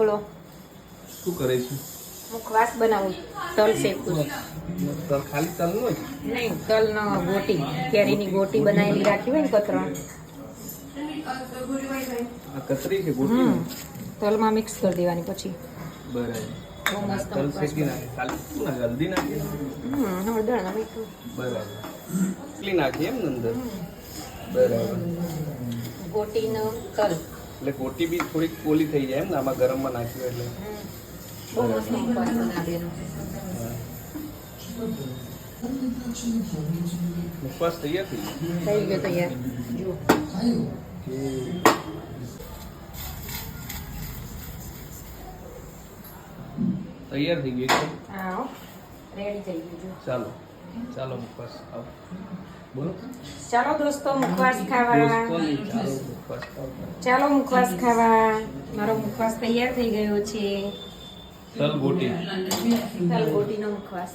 બોલો. શું કરે છે? મુખવાસ બનાવું તલ શેકું તલ ખાલી તલ નો નહીં તલ નો ગોટી. કેરીની ગોટી બનાવેલી રાખી હોય ને કતરણ. આ કતરી છે ગોટી? તલમાં મિક્સ કરી દેવાની પછી. બરાબર. તલ શેકી નાખે. ખાલી શું હલ્દી નાખે? હમ હળદર ને બરાબર. એટલી નાખી એમ અંદર? બરાબર. ગોટીનો તલ. એટલે ગોટી બી થોડીક કોલી થઈ જાય એમ ને આમાં ગરમમાં નાખ્યું એટલે. મુખવાસ તૈયાર થઈ ગયો? થઈ ગયો તૈયાર. તૈયાર થઈ ગયું એકદમ રેડી થઈ ગયું ચાલો. ચાલો મુખવાસ ખાવ બોલો. ચાલો દોસ્તો મુખવાસ ખાવા. ચાલો મુખવાસ ખાવા. મારો મુખવાસ તૈયાર થઈ ગયો છે. તલગોટી. તલગોટીનો મુખવાસ.